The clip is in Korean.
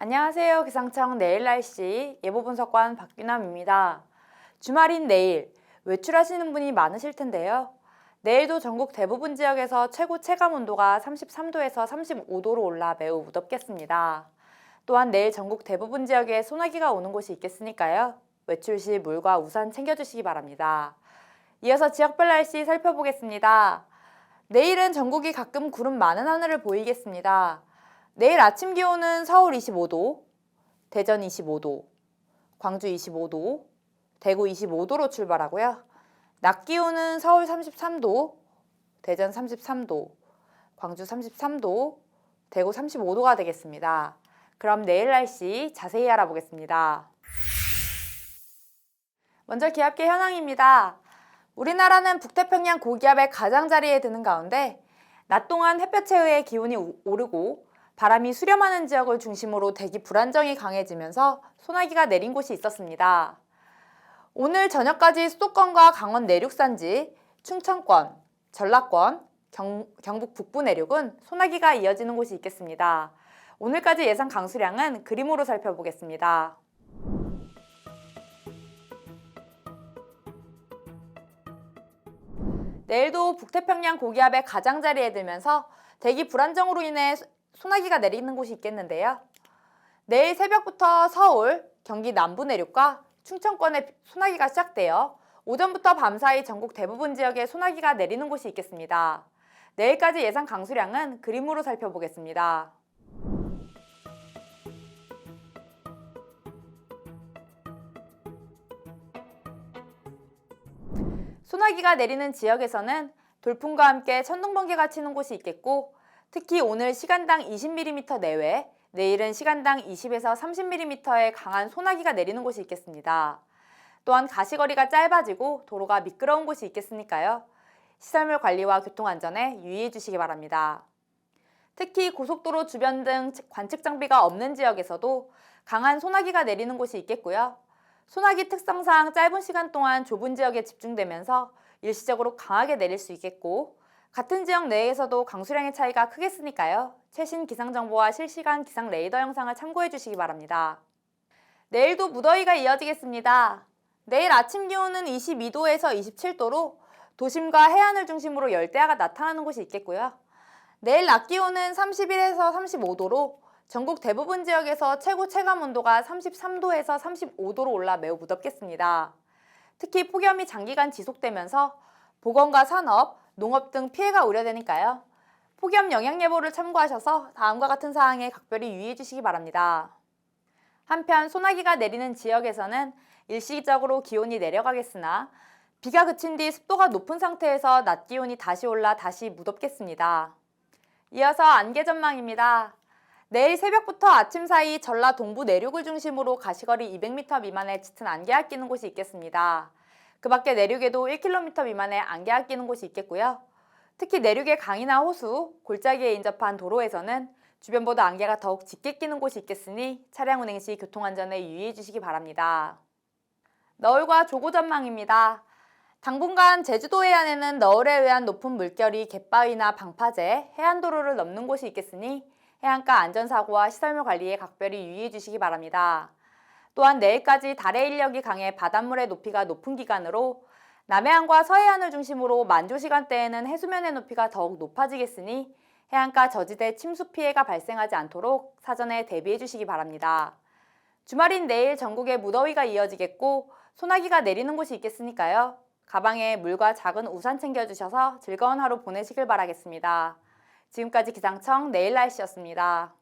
안녕하세요. 기상청 내일 날씨 예보 분석관 박규남입니다. 주말인 내일 외출하시는 분이 많으실 텐데요. 내일도 전국 대부분 지역에서 최고 체감 온도가 33도에서 35도로 올라 매우 무덥겠습니다. 또한 내일 전국 대부분 지역에 소나기가 오는 곳이 있겠으니까요. 외출 시 물과 우산 챙겨주시기 바랍니다. 이어서 지역별 날씨 살펴보겠습니다. 내일은 전국이 가끔 구름 많은 하늘을 보이겠습니다. 내일 아침 기온은 서울 25도, 대전 25도, 광주 25도, 대구 25도로 출발하고요. 낮 기온은 서울 33도, 대전 33도, 광주 33도, 대구 35도가 되겠습니다. 그럼 내일 날씨 자세히 알아보겠습니다. 먼저 기압계 현황입니다. 우리나라는 북태평양 고기압의 가장자리에 드는 가운데 낮 동안 햇볕에 의해 기온이 오- 오르고 바람이 수렴하는 지역을 중심으로 대기 불안정이 강해지면서 소나기가 내린 곳이 있었습니다. 오늘 저녁까지 수도권과 강원 내륙 산지, 충청권, 전라권, 경, 경북 북부 내륙은 소나기가 이어지는 곳이 있겠습니다. 오늘까지 예상 강수량은 그림으로 살펴보겠습니다. 내일도 북태평양 고기압의 가장자리에 들면서 대기 불안정으로 인해 소- 소나기가 내리는 곳이 있겠는데요. 내일 새벽부터 서울, 경기 남부 내륙과 충청권에 소나기가 시작되어 오전부터 밤사이 전국 대부분 지역에 소나기가 내리는 곳이 있겠습니다. 내일까지 예상 강수량은 그림으로 살펴보겠습니다. 소나기가 내리는 지역에서는 돌풍과 함께 천둥 번개가 치는 곳이 있겠고 특히 오늘 시간당 20mm 내외, 내일은 시간당 20에서 30mm의 강한 소나기가 내리는 곳이 있겠습니다. 또한 가시거리가 짧아지고 도로가 미끄러운 곳이 있겠으니까요. 시설물 관리와 교통 안전에 유의해 주시기 바랍니다. 특히 고속도로 주변 등 관측 장비가 없는 지역에서도 강한 소나기가 내리는 곳이 있겠고요. 소나기 특성상 짧은 시간 동안 좁은 지역에 집중되면서 일시적으로 강하게 내릴 수 있겠고 같은 지역 내에서도 강수량의 차이가 크겠으니까요. 최신 기상 정보와 실시간 기상 레이더 영상을 참고해 주시기 바랍니다. 내일도 무더위가 이어지겠습니다. 내일 아침 기온은 22도에서 27도로 도심과 해안을 중심으로 열대야가 나타나는 곳이 있겠고요. 내일 낮 기온은 31에서 35도로 전국 대부분 지역에서 최고 체감 온도가 33도에서 35도로 올라 매우 무덥겠습니다. 특히 폭염이 장기간 지속되면서 보건과 산업, 농업 등 피해가 우려되니까요. 폭염 영향 예보를 참고하셔서 다음과 같은 사항에 각별히 유의해 주시기 바랍니다. 한편 소나기가 내리는 지역에서는 일시적으로 기온이 내려가겠으나 비가 그친 뒤 습도가 높은 상태에서 낮 기온이 다시 올라 다시 무덥겠습니다. 이어서 안개 전망입니다. 내일 새벽부터 아침 사이 전라 동부 내륙을 중심으로 가시거리 200m 미만의 짙은 안개가 끼는 곳이 있겠습니다. 그 밖에 내륙에도 1km 미만의 안개가 끼는 곳이 있겠고요. 특히 내륙의 강이나 호수, 골짜기에 인접한 도로에서는 주변보다 안개가 더욱 짙게 끼는 곳이 있겠으니 차량 운행 시 교통안전에 유의해 주시기 바랍니다. 너울과 조고 전망입니다. 당분간 제주도 해안에는 너울에 의한 높은 물결이 갯바위나 방파제, 해안도로를 넘는 곳이 있겠으니 해안가 안전사고와 시설물 관리에 각별히 유의해 주시기 바랍니다. 또한 내일까지 달의 인력이 강해 바닷물의 높이가 높은 기간으로 남해안과 서해안을 중심으로 만조 시간대에는 해수면의 높이가 더욱 높아지겠으니 해안가 저지대 침수 피해가 발생하지 않도록 사전에 대비해 주시기 바랍니다. 주말인 내일 전국에 무더위가 이어지겠고 소나기가 내리는 곳이 있겠으니까요. 가방에 물과 작은 우산 챙겨주셔서 즐거운 하루 보내시길 바라겠습니다. 지금까지 기상청 내일 날씨였습니다.